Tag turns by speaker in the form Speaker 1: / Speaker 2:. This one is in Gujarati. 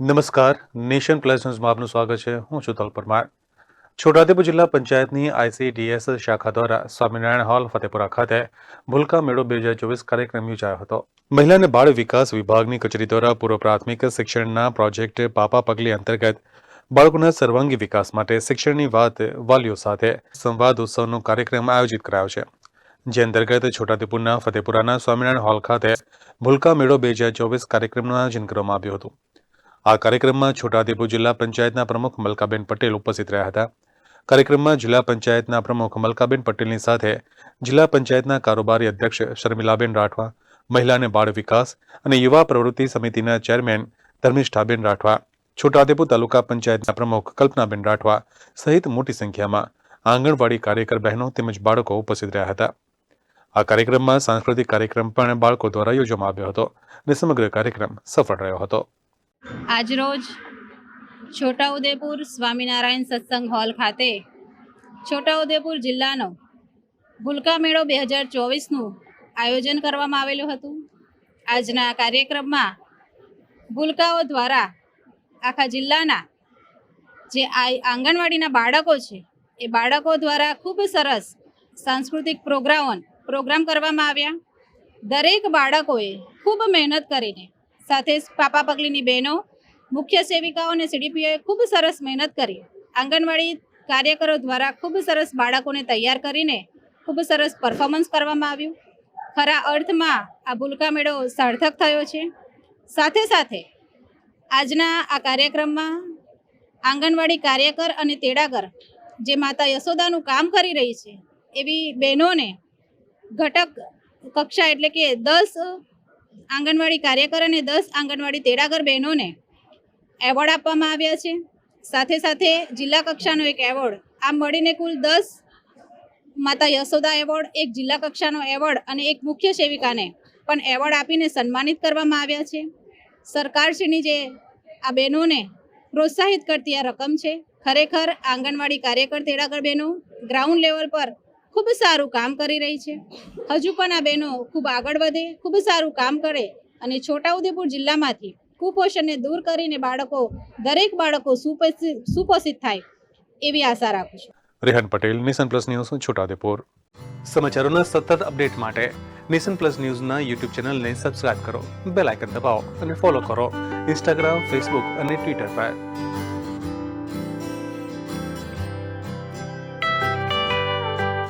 Speaker 1: નમસ્કાર. નેશન પ્લસ ન્યૂઝમાં આપનું સ્વાગત છે. હું છું તલ પરમાર છોટાઉદેપુર જિલ્લા પંચાયતની આઈસીડીએસ શાખા દ્વારા સ્વામિનારાયણ હોલ, ફતેપુરા ખાતે ભૂલકા મેળો બે હજાર ચોવીસ કાર્યક્રમ યોજાયો હતો. મહિલા અને બાળ વિકાસ વિભાગની કચેરી દ્વારા પૂર્વ પ્રાથમિક શિક્ષણના પ્રોજેક્ટ પાપા પગલી અંતર્ગત બાળકોના સર્વાંગી વિકાસ માટે શિક્ષણની વાત વાલીઓ સાથે સંવાદ ઉત્સવનો કાર્યક્રમ આયોજિત કરાયો છે. જે અંતર્ગત છોટાઉદેપુરના, ફતેપુરાના સ્વામિનારાયણ હોલ ખાતે ભૂલકા મેળો બે હજાર ચોવીસ કાર્યક્રમનું આયોજન કરવામાં આવ્યું હતું. આ કાર્યક્રમમાં છોટાઉદેપુર જિલ્લા પંચાયતના પ્રમુખ મલકાબેન પટેલ ઉપસ્થિત રહ્યા હતા. કાર્યક્રમમાં જિલ્લા પંચાયતના પ્રમુખ મલકાબેન પટેલની સાથે જિલ્લા પંચાયતના કારોબારી અધ્યક્ષ શર્મિલાબેન રાઠવા, મહિલા અને બાળ વિકાસ અને યુવા પ્રવૃત્તિ સમિતિના ચેરમેન ધર્મિષ્ઠાબેન રાઠવા, છોટાઉદેપુર તાલુકા પંચાયતના પ્રમુખ કલ્પનાબેન રાઠવા સહિત મોટી સંખ્યામાં આંગણવાડી કાર્યકર બહેનો તેમજ બાળકો ઉપસ્થિત રહ્યા હતા. આ કાર્યક્રમમાં સાંસ્કૃતિક કાર્યક્રમ પણ બાળકો દ્વારા યોજવામાં આવ્યો હતો અને સમગ્ર કાર્યક્રમ સફળ રહ્યો હતો.
Speaker 2: આજરોજ છોટાઉદેપુર સ્વામિનારાયણ સત્સંગ હોલ ખાતે છોટાઉદેપુર જિલ્લાનો ભૂલકા મેળો બે હજાર ચોવીસનું આયોજન કરવામાં આવેલું હતું. આજના કાર્યક્રમમાં ભૂલકાઓ દ્વારા આખા જિલ્લાના જે આંગણવાડીના બાળકો છે, એ બાળકો દ્વારા ખૂબ સરસ સાંસ્કૃતિક પ્રોગ્રામ પ્રોગ્રામ કરવામાં આવ્યા. દરેક બાળકોએ ખૂબ મહેનત કરીને સાથે પાપા પગલીની બહેનો, મુખ્ય સેવિકાઓ અને સીડીપીઓએ ખૂબ સરસ મહેનત કરી. આંગણવાડી કાર્યકરો દ્વારા ખૂબ સરસ બાળકોને તૈયાર કરીને ખૂબ સરસ પરફોર્મન્સ કરવામાં આવ્યું. ખરા અર્થમાં આ ભૂલકા મેળો સાર્થક થયો છે. સાથે સાથે આજના આ કાર્યક્રમમાં આંગણવાડી કાર્યકર અને તેડાગર જે માતા યશોદાનું કામ કરી રહી છે, એવી બહેનોને ઘટક કક્ષા એટલે કે દસ આંગણવાડી કાર્યકર અને દસ આંગણવાડી તેડાગર બહેનોને એવોર્ડ આપવામાં આવ્યા છે. સાથે સાથે જિલ્લા કક્ષાનો એક એવોર્ડ. આમ મળીને કુલ દસ માતા યશોદા એવોર્ડ, એક જિલ્લા કક્ષાનો એવોર્ડ અને એક મુખ્ય સેવિકાને પણ એવોર્ડ આપીને સન્માનિત કરવામાં આવ્યા છે. સરકારશ્રીની જે આ બહેનોને પ્રોત્સાહિત કરતી આ રકમ છે. ખરેખર આંગણવાડી કાર્યકર તેડાગર બહેનો ગ્રાઉન્ડ લેવલ પર ખૂબ સારું કામ કરી રહી છે. હજુ પણ આ બહેનો ખૂબ આગળ વધે ખૂબ સારું કામ કરે અને છોટાઉદેપુર જિલ્લામાંથી કુપોષણને દૂર કરીને બાળકો દરેક બાળકો સુપોષિત સુપોષિત થાય એવી આશા રાખું છું.
Speaker 1: Rehan Patel mission plus news Chhotaudepur. સમાચારોના સતત અપડેટ માટે મિશન પ્લસ ન્યૂઝના યુટ્યુબ ચેનલને સબસ્ક્રાઇબ કરો બેલ આઇકન દબાવો અને ફોલો કરો ઇન્સ્ટાગ્રામ ફેસબુક અને ટ્વિટર પર.